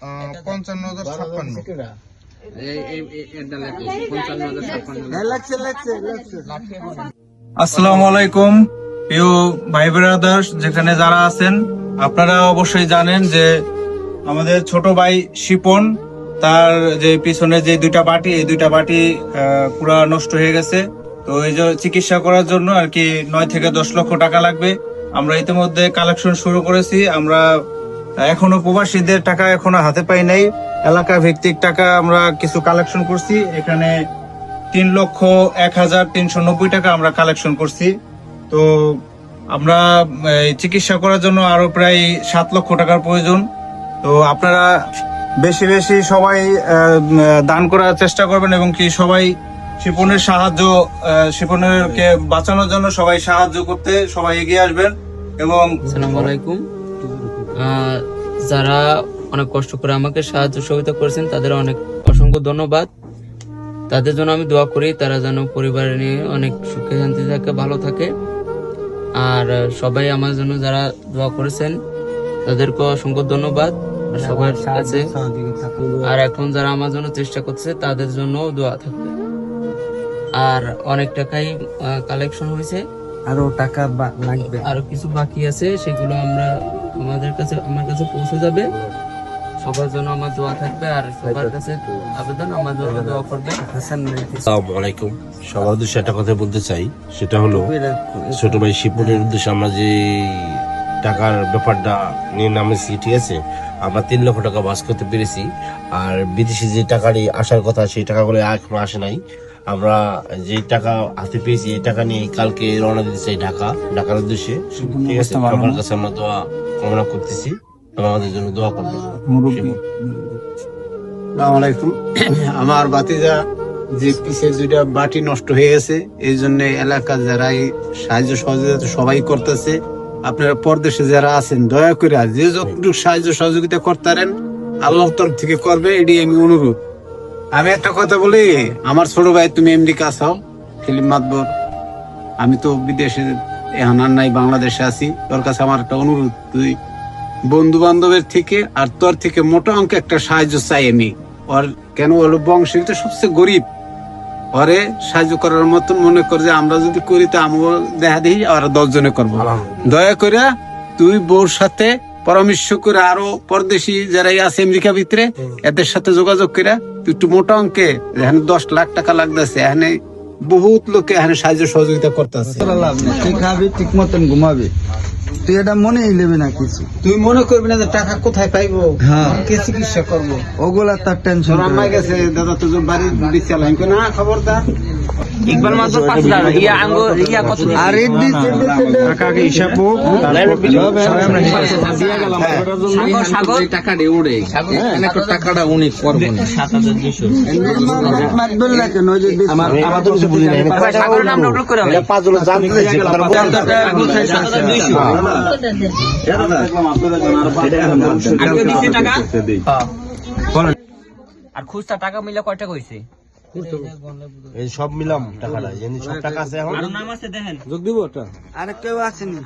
আহ, পঞ্চান্ন হাজার ছাপ্পান্ন। আসসালামু আলাইকুম প্রিয় ভাই ব্রাদার যেখানে যারা আছেন আপনারা অবশ্যই জানেন যে আমাদের ছোট ভাই শিপন তার যে পিছনে যে দুইটা বাটি এই দুইটা বাটি আহ, পুরা নষ্ট হয়ে গেছে। তো এই যে চিকিৎসা করার জন্য আর কি নয় থেকে দশ লক্ষ টাকা লাগবে। আমরা ইতিমধ্যে কালেকশন শুরু করেছি আমরা এখনও প্রবাসীদের টাকা এখনও হাতে পাই নাই। এলাকা ভিত্তিক টাকা আমরা কিছু কালেকশন করছি। এখানে তিন লক্ষ এক হাজার তিনশো নব্বই টাকা আমরা কালেকশন করছি। তো আমরা চিকিৎসা করার জন্য আরও প্রায় সাত লক্ষ টাকার প্রয়োজন। তো আপনারা বেশি বেশি সবাই দান করার চেষ্টা করবেন এবং কি সবাই শিপনের সাহায্য শিপনেরকে বাঁচানোর জন্য সবাই সাহায্য করতে সবাই এগিয়ে আসবেন। এবং আসসালামু আলাইকুম। যারা অনেক কষ্ট করে আমাকে সাহায্য সহযোগিতা করেছেন তাদের অনেক অসংখ্য ধন্যবাদ। তাদের জন্য আমি দোয়া করি তারা যেন পরিবার নিয়ে অনেক সুখে শান্তি থাকে ভালো থাকে। আর সবাই আমার জন্য যারা দোয়া করেছেন তাদেরকে অসংখ্য ধন্যবাদ। সবার কাছে আর এখন যারা আমার জন্য চেষ্টা করছে তাদের জন্য দোয়া থাকবে। আর অনেক টাকাই কালেকশন হয়েছে। আরও টাকা লাগবে। আরও কিছু বাকি আছে সেগুলো আমরা আমাদের কাছে আমার কাছে পৌঁছে যাবে। সবার জন্য আমার দোয়া থাকবে আর সবার কাছে আবেদন আমার জন্য দোয়া করবে। হাসান আসসালামু আলাইকুম। সবার উদ্দেশ্যে একটা কথা বলতে চাই। সেটা হলো ছোট ভাই শিবপুরের উদ্দেশ্যে আমরা যে টাকার ব্যাপারটা নিয়ে নামেছি ঠিক আছে? আমরা তিন লক্ষ টাকা বাস করতে পেরেছি। আর বিদেশি যে টাকাটি আসার কথা সেই টাকাগুলো এখনও আসে নাই। আমরা যে টাকা হাতে পেয়েছি এই টাকা নিয়ে কালকে রওনা দিতে চাই ঢাকা। ঢাকার উদ্দেশ্যে। ঠিক আছে? সবার কাছে আমরা দোয়া কামনা করতেছি। এবং আমাদের জন্য দোয়া করবেন। আলাইকুম। আমার বাতিজা যে পিসের দুইটা বাটি নষ্ট হয়ে গেছে এই জন্য এলাকার যারা এই সাহায্য সহযোগিতা সবাই করতেছে আপনারা পরদেশে যারা আছেন দয়া করে যে যতটুকু সাহায্য সহযোগিতা করতারেন আল্লাহ তরফ থেকে করবে এটি আমি অনুরোধ। আমি একটা কথা বলি আমার ছোট ভাই তুমি কাজ হও ফিল্ম মাতবর। আমি তো বিদেশে এখন আর নাই বাংলাদেশে আছি। তোর কাছে আমার একটা অনুরোধ তুই বন্ধু বান্ধবের থেকে আর তোর থেকে মোটা অঙ্কে একটা সাহায্য চাই আমি। ওর কেন হলো বংশের তো সবচেয়ে গরিব। ওরে সাহায্য করার মতন মনে কর যে আমরা যদি করি তো আমিও দেখা দিই আর দশ জনে করব দয়া করে তুই বউর সাথে পরামর্শ করে আরও পরদেশি যারা আছে আমেরিকা ভিতরে এদের সাথে যোগাযোগ করে একটু মোটা অঙ্কে, এখানে দশ লাখ টাকা লাগতেছে, এখানে বহুত লোকে এখানে সাহায্য সহযোগিতা করতেছে। খাবি, ঠিক মতন ঘুমাবি। তুই এটা মনেই নেবে না কিছু তুই মনে করবি না যে টাকা কোথায় পাইবো হ্যাঁ। কে চিকিৎসা করব ওগুলা তার টেনশন আম্মা গেছে দাদা তোর বাড়ি বাড়ি চালাই না খবরদার ইকবাল মাত্র পাঁচ হাজার ইয়া আঙ্গো ইয়া কত আর এই দিচ্ছে সাগর মারবেন না কেন ওই যে সাগরের নাম নোট করে আমি পাঁচজন জানতে চাইছি আজকে দিছি টাকা আর খুচরা টাকা মিলে কয় টাকা হইছে? এই সব মিলাম টাকাটা জানি সব টাকা আছে এখন। আরও নাম আছে দেখেন। আর কেউ আসেনি